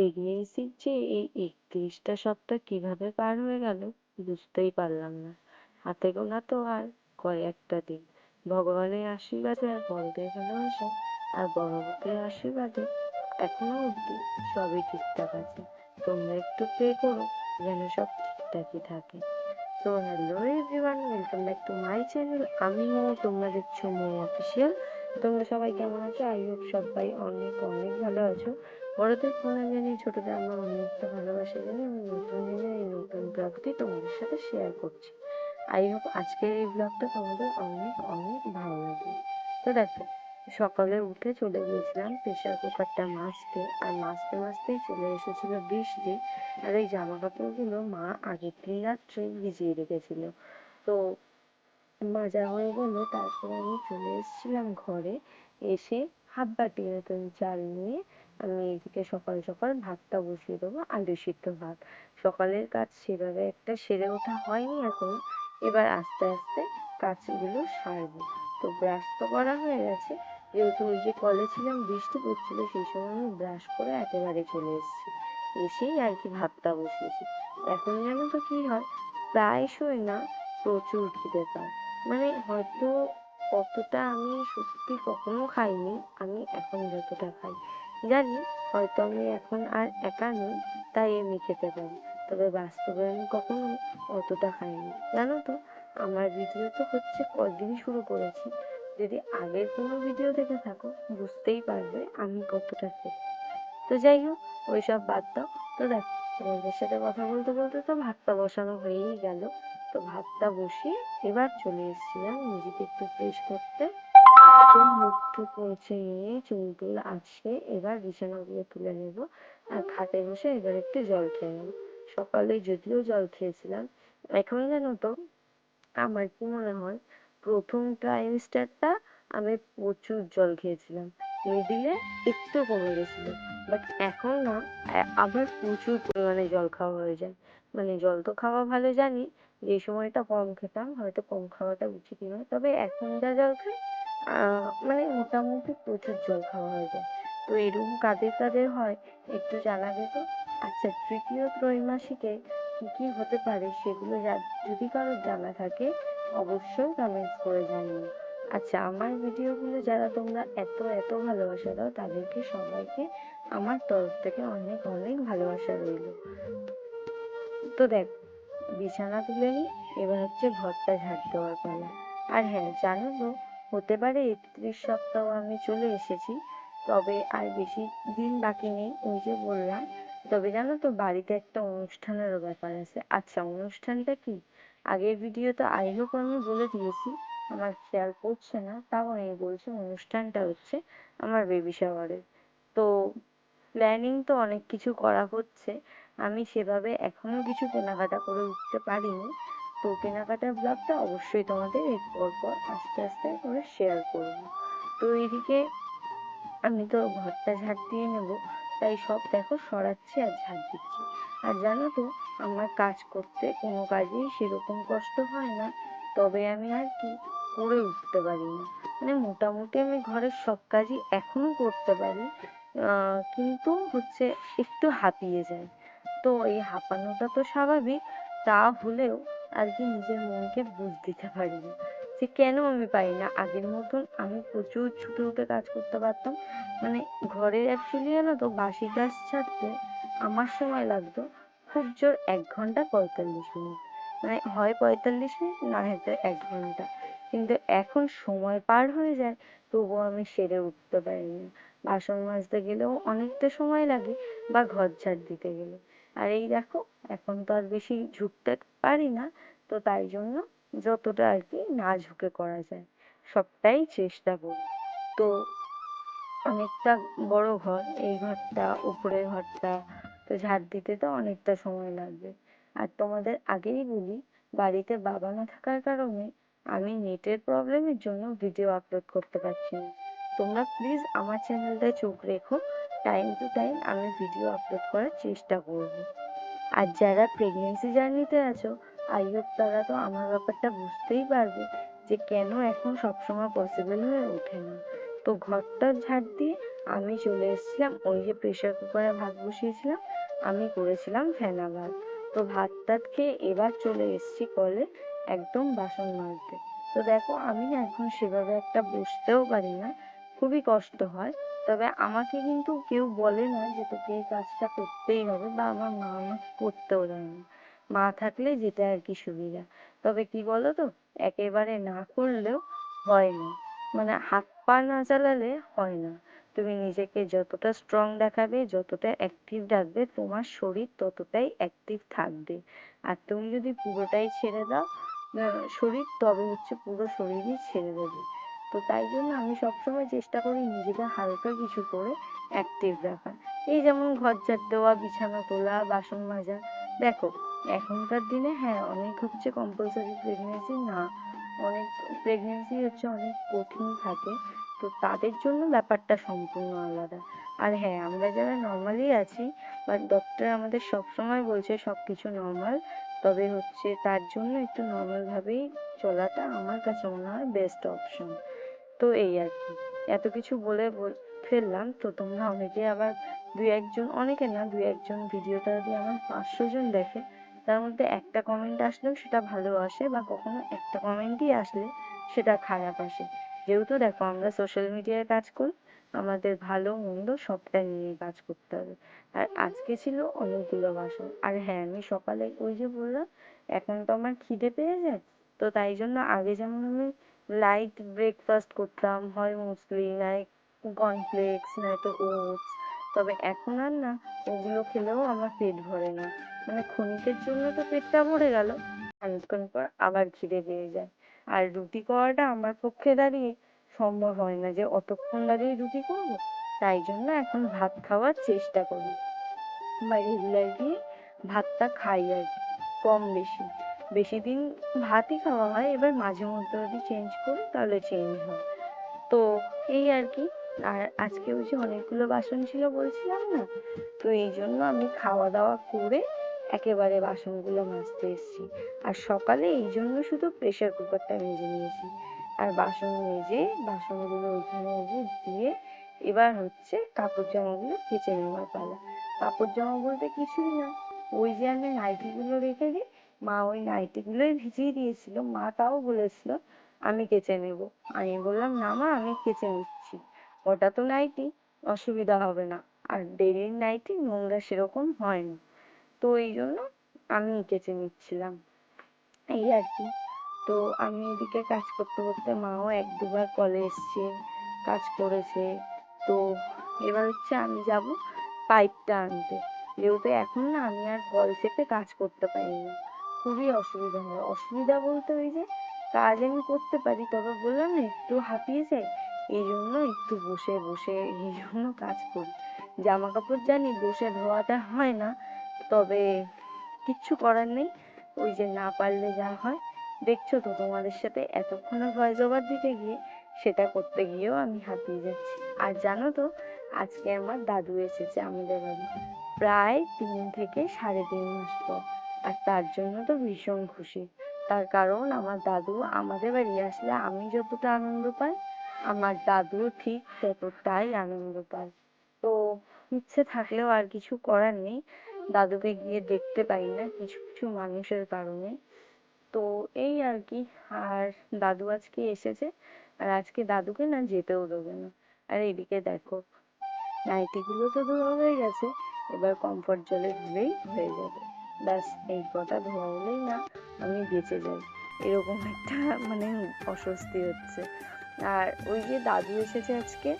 প্রেগনেন্সির যে এই একত্রিশটা সপ্তাহ কীভাবে পার হয়ে গেল বুঝতেই পারলাম না। হাতে গোনা তো আর কয়েকটা দিন। ভগবানের আশীর্বাদে আর বড়দের ভালোবাসা আর বড় লোকের আশীর্বাদে এখনও অব্দি সবই ঠিকঠাক আছে। তোমরা একটু প্রে করো যেন সব ঠিকঠাকই থাকে। তো hello everyone welcome back to my channel আমি তোমরা দেখছ মো অফিসিয়াল তোমরা সবাই কেমন আছো? আই হোপ সবাই অনেক অনেক ভালো আছো। বড়দের প্রণাম জানি ছোটদের আমার অনেকটা ভালোবাসা জানি, আমি নতুন দিনের এই নতুন ব্লগটি তোমাদের সাথে শেয়ার করছি। আই হোপ আজকের এই ব্লগটা তোমাদের অনেক অনেক ভালো লাগবে। তো দেখো, সকালে উঠে চলে গিয়েছিলাম প্রেশার কুকারটা মাজতে আর মাজতে মাজতেই চলে এসেছিল বৃষ্টি, আর এই জামা কাপড়গুলো মা আগের দিন রাত্রে ভিজিয়ে রেখেছিল। তো মাজা হয়ে গেল, তারপরে আমি চলে এসেছিলাম ঘরে, এসে হাফ বাটি মতন চাল নিয়ে এদিকে সকাল সকাল ভাতটা বসিয়ে দেবো আলু সিদ্ধ ভাত। সকালের কাজ সেভাবে একটা সেরে ওঠা হয়নি এখনও, এবার আস্তে আস্তে কাজগুলো সারবো। তো ব্রাশ তো করা হয়ে গেছে, যেহেতু ওই যে কলে ছিলাম, বৃষ্টি পড়ছিল, সেই সময় আমি ব্রাশ করে একেবারে চলে এসেছি। এসেই আর কি ভাতটা বসিয়েছি। এখন জানো তো কি হয়, প্রায়শই না প্রচুর খিদে পায়। মানে হয়তো অতটা আমি সত্যি কখনো খাইনি, আমি এখন যতটা খাই। জানি হয়তো আমি এখন আর একা নই, তাই আমি খেতে পারি তবে বাস্তবে আমি কখনো অতটা খাইনি। জানো তো, আমার ভিডিও তো হচ্ছে কদিনই শুরু করেছি। যদি আগের কোনো ভিডিও দেখে থাকো, বুঝতেই পারবে আমি কতটা খেতে তো যাই হোক, ওইসব বাদ দাও। তো দেখো, তোমাদের সাথে কথা বলতে বলতে তো ভাতটা বসানো হয়েই গেল। তো ভাতটা বসিয়ে এবার চলে এসেছিলাম নিজেকে একটু ফ্রেশ করতে। একদম মুখ টুক মুছে নিয়ে চুল টুল আঁচড়ে এবার বিছানাগুলো তুলে নেব। আর খাটে বসে এবার একটু জল খেয়ে নেব। সকালে যদিও জল খেয়েছিলাম, এখন জানো তো আমার কি মনে হয়, প্রথম ট্রাইমেস্টারটা আমি প্রচুর জল খেয়েছিলাম। মিডিলে একটু কমে গেছিল বাট এখন না আবার প্রচুর পরিমাণে জল খাওয়া হয়ে যায়। মানে জল তো খাওয়া ভালো জানি, যে সময়টা কম খেতাম, হয়তো কম খাওয়াটা উচিত নয়, তবে এখন যা জল খাই মানে মোটামুটি প্রচুর জল খাওয়া হয়ে যায়। তো এরকম কাদের কাদের হয় একটু জানাবে তো? আচ্ছা তৃতীয় ত্রৈমাসিকে কি কি হতে পারে সেগুলো যদি কারোর জানা থাকে, অবশ্যই কমেন্টস করে জানিও। আচ্ছা আমার ভিডিওগুলো যারা তোমরা এত এত ভালোবাসা দাও, তাদেরকে সবাইকে আমার তরফ থেকে অনেক অনেক ভালোবাসা রইল। তো দেখ, বিছানা তুলে নিই এবার হচ্ছে ঘরটা ঝাড় দেওয়ার পালা। আর হ্যাঁ জানো তো হতে পারে একত্রিশ সপ্তাহ আমি চলে এসেছি। তবে আর বেশি দিন বাকি নেই, ওই যে বললাম। তবে জানো তো, বাড়িতে একটা অনুষ্ঠানেরও ব্যাপার আছে। আচ্ছা অনুষ্ঠানটা কি? আগের ভিডিওতে আই হোপ আমি বলে দিয়েছি। আমার খেয়াল পড়ছে না, তাও আমি বলছি অনুষ্ঠানটা হচ্ছে আমার বেবি শাওয়ারের তো প্ল্যানিং তো অনেক কিছু করা হচ্ছে। আমি সেভাবে এখনও কিছু কেনাকাটা করে উঠতে পারিনি। তো কেনাকাটার ব্লগটা অবশ্যই তোমাদের এর পর পর আস্তে আস্তে করে শেয়ার করব। তো এদিকে আমি তো ঘরটা ঝাড় দিয়ে নেব, তাই সব দেখো সরাচ্ছি আর ঝাড় দিচ্ছি। আর জানো তো, আমার কাজ করতে কোনো কাজেই সেরকম কষ্ট হয় না, তবে আমি আর কি করে উঠতে পারি না। মানে মোটামুটি আমি ঘরের সব কাজই এখনও করতে পারি কিন্তু হচ্ছে একটু হাঁপিয়ে যাই। তো এই হাঁপানোটা তো স্বাভাবিক, তা হলেও আর কি নিজের মনকে বুঝ দিতে পারি না যে কেন আমি পারি না আগের মতন আমি প্রচুর ছুটে উঠে কাজ করতে পারতাম। মানে ঘরের অ্যাকচুয়ালি জানো তো, বাসি কাজ ছাড়তে আমার সময় লাগতো খুব জোর এক ঘণ্টা পঁয়তাল্লিশ মিনিট। মানে হয় পঁয়তাল্লিশ মিনিট, না হয়তো এক ঘণ্টা। কিন্তু এখন সময় পার হয়ে যায়, তবুও আমি সেরে উঠতে পারি না বাসন মাজতে গেলেও অনেকটা সময় লাগে বা ঘর ঝাড় দিতে গেলে। আর এই দেখো এখন তো আর বেশি ঝুঁকতে পারি না, তো তাই জন্য যতটা আর কি না ঝুঁকে করা যায়, সবটাই চেষ্টা করি। তো অনেকটা বড় ঘর, এই ঘরটা, উপরের ঘরটা, তো ঝাড় দিতে তো অনেকটা সময় লাগবে। আর তোমাদের আগেই বলি, বাড়িতে বাবা না থাকার কারণে আমি নেটের প্রবলেমের জন্য ভিডিও আপলোড করতে পারছি না। তোমরা প্লিজ আমার চ্যানেলটায় চোখ রেখো, টাইম টু টাইম আমি ভিডিও আপলোড করার চেষ্টা করব। আর যারা প্রেগনেন্সি জার্নিতে আছো আই হোপ তারা তো আমার ব্যাপারটা বুঝতেই পারবে যে কেন এখন সবসময় পসিবল হয়ে ওঠে না। তো ঘরটা ঝাড় দিয়ে আমি চলে এসেছিলাম, ওই যে প্রেসার কুকারে ভাত বসিয়েছিলাম, আমি করেছিলাম ফেনা ভাত। তো ভাত টাত খেয়ে এবার চলে এসেছি কলে একদম বাসন মাজতে। তো দেখো, আমি এখন সেভাবে একটা বসতেও পারি না। খুবই কষ্ট হয়। তবে আমাকে কিন্তু কেউ বলে না যে তোকে এই কাজটা করতেই হবে বা আমার মা আমাকে করতেও দেয় না। মা থাকলে যেটা আর কি সুবিধা। তবে কি বলতো, একেবারে না করলেও হয় না। মানে হাত পা না চালালে হয় না। তুমি নিজেকে যতটা স্ট্রং দেখাবে, যতটা অ্যাক্টিভ রাখবে, তোমার শরীর ততটাই অ্যাক্টিভ থাকবে। আর তুমি যদি পুরোটাই ছেড়ে দাও শরীর, তবে হচ্ছে পুরো শরীরই ছেড়ে দেবে। তো তাই জন্য আমি সবসময় চেষ্টা করি নিজেকে হালকা কিছু করে অ্যাক্টিভ রাখার। এই যেমন ঘর ঝাড় দেওয়া, বিছানা তোলা, বাসন মাজা। দেখো, এখনকার দিনে হ্যাঁ অনেক হচ্ছে compulsory pregnancy, না, অনেক pregnancy হচ্ছে অনেক কঠিন থাকে। তো তাদের জন্য ব্যাপারটা সম্পূর্ণ আলাদা। আর হ্যাঁ আমরা যারা normally আছি but doctor আমাদের সবসময় বলছে সবকিছু normal, তবে হচ্ছে তার জন্য একটু normal ভাবেই চলাটা আমার কাছে মনে হয় best option তো এই আর কি। এত কিছু বলে ফেললাম, তো তোমরা অনেকে আবার দুই একজন, অনেকে না, দুই একজন ভিডিওটা যদি আমার পাঁচশো জন দেখে, তার মধ্যে একটা কমেন্ট আসলেও সেটা ভালো আসে বা কখনো একটা কমেন্টই আসলে সেটা খারাপ আসে। যেহেতু দেখো আমরা social মিডিয়ায় কাজ করি, আমাদের ভালো, মন্দ সবটা নিয়েই কাজ করতে হবে। আর আজকে ছিল অনেকগুলো বাসন। আর হ্যাঁ আমি সকালে ওই যে বললাম, এখন তো আমার খিদে পেয়ে যায়, তো তাই জন্য আগে যেমন আমি লাইট ব্রেকফাস্ট করতাম, হয় মুসলি নয় কর্নফ্লেক্স নয়তো ওটস তবে এখন আর না, ওগুলো খেলেও আমার পেট ভরে না। মানে ক্ষণিকের জন্য তো পেটটা ভরে গেল, খানিকক্ষণ পর আবার খিদে পেয়ে যায়। আর রুটি করাটা আমার পক্ষে দাঁড়িয়ে সম্ভব হয় না যে অতক্ষণ দাঁড়িয়ে রুটি করব তাই জন্য এখন ভাত খাওয়ার চেষ্টা করি। বা রেগুলারলি ভাতটা খাই আর কম বেশি। বেশি দিন ভাতই খাওয়া হয়, এবার মাঝে মধ্যে যদি চেঞ্জ করি তাহলে চেঞ্জ হয়। তো এই আর কি, আর আজকে ওই যে অনেকগুলো বাসন ছিল বলছিলাম না, তো এই জন্য আমি খাওয়া দাওয়া করে একেবারে বাসনগুলো মাজতে এসেছি। আর সকালে এই জন্য শুধু প্রেসার কুকারটা মেজে নিয়েছি। আর বাসন মেজে, বাসনগুলো ওইখানে দিয়ে এবার হচ্ছে কাপড় জামাগুলো কেচে নেওয়ার পালা। কাপড় জামা বলতে কিছুই না, ওই যে আমি নাইটিগুলো রেখে দিই মা ওই নাইটিগুলোই ভিজিয়ে দিয়েছিল। মা তাও বলেছিল, আমি কেচে নেব। আমি বললাম, না মা, আমি কেচে নিচ্ছি। ওটা তো নাইটি অসুবিধা হবে না। আর ডেলির নাইটি নোংরা সেরকম হয় না তো এই জন্য আমি কেচে নিচ্ছিলাম। এই আর কি। তো আমি এদিকে কাজ করতে করতে মাও এক দুবার কলে এসছে, কাজ করেছে। তো এবার হচ্ছে আমি যাব পাইপটা আনতে। যেহেতু এখন না আমি আর কল থেকে কাজ করতে পারি না খুবই অসুবিধা হয়। অসুবিধা বলতে ওই যে কাজ আমি করতে পারি, তবে বললাম না, একটু হাঁপিয়ে যাই, এই জন্য একটু বসে বসে এই জন্য কাজ করি। জামা কাপড় জানি বসে ধোয়াটা হয় না, তবে কিচ্ছু করার নেই, ওই যে না পারলে যা হয়। দেখছ তো তোমাদের সাথে এতক্ষণ voice over দিতে গিয়ে, সেটা করতে গিয়েও আমি হাঁপিয়ে যাচ্ছি। আর জানো তো, আজকে আমার দাদু এসেছে আমাদের বাড়ি। প্রায় তিন থেকে সাড়ে তিন মাস পর। আর তার জন্য তো ভীষণ খুশি। তার কারণ আমার দাদু আমাদের বাড়ি আসলে আমি যতটা আনন্দ পাই, আমার দাদুও ঠিক ততটাই আনন্দ পায়। তো ইচ্ছে থাকলেও আর কিছু করার নেই। দাদুকে গিয়ে দেখতে পাই না কিছু কিছু মানুষের কারণে। তো এই আর কি, আর দাদু আজকে এসেছে। আর আজকে দাদুকে না যেতেও দেবে না। আর এদিকে দেখো নাইটি গুলো তো ধোয়া হয়ে গেছে। এবার কমফোর্ট জলে ধুলেই হয়ে যাবে। ব্যাস, এই কটা ধোয়া হলেই না আমি বেঁচে যাই। এরকম একটা মানে অস্বস্তি হচ্ছে। আর ওই যে দাদু এসেছে আজকে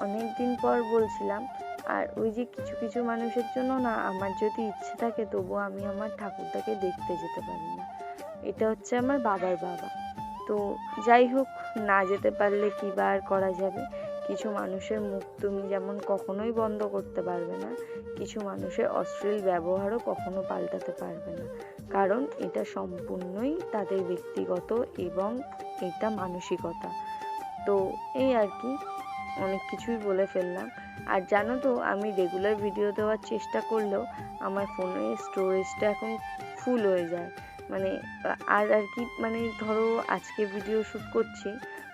অনেক দিন পর বলছিলাম, আর ওই যে কিছু কিছু মানুষের জন্য না আমার যদি ইচ্ছে থাকে তবুও আমি আমার ঠাকুরদাকে দেখতে যেতে পারি না। এটা হচ্ছে আমার বাবার বাবা। তো যাই হোক, না যেতে পারলে কি বা আর করা যাবে? কিছু মানুষের মুখ তুমি যেমন কখনোই বন্ধ করতে পারবে না কিছু মানুষের অশ্লীল ব্যবহারও কখনো পাল্টাতে পারবে না। কারণ এটা সম্পূর্ণই তাদের ব্যক্তিগত এবং এটা মানসিকতা। তো এই আর কি, অনেক কিছুই বলে ফেললাম। আর জানো তো, আমি রেগুলার ভিডিও দেওয়ার চেষ্টা করলেও আমার ফোনের স্টোরেজটা এখন ফুল হয়ে যায়। মানে আর আর কি মানে ধরো আজকে ভিডিও শ্যুট করছি,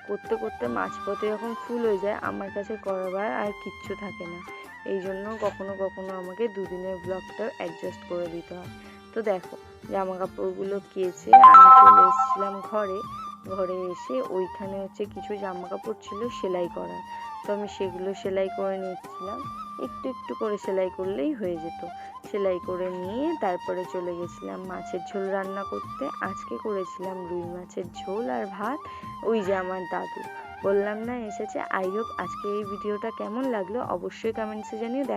করতে করতে মাঝপথে যখন ফুল হয়ে যায়, আমার কাছে করাবার আর কিচ্ছু থাকে না। এই জন্য কখনো কখনো আমাকে দুদিনের ব্লগটা অ্যাডজাস্ট করে দিতে হয়। তো দেখো জামা কাপড়গুলো কেচে আমি চলে এসেছিলাম ঘরে। ঘরে এসে ওইখানে হচ্ছে কিছু জামা কাপড় ছিল সেলাই করার। তো আমি সেগুলো সেলাই করে নিচ্ছিলাম। একটু একটু করে সেলাই করলেই হয়ে যেত। সেলাই করে নিয়ে তারপরে চলে গেছিলাম মাছের ঝোল রান্না করতে। আজকে করেছিলাম রুই মাছের ঝোল আর ভাত। ওই যে আমার দাদু। বললাম না, এসেছে। আই হোপ আজকে এই ভিডিওটা কেমন লাগল অবশ্যই কমেন্টসে জানিয়ে দেখা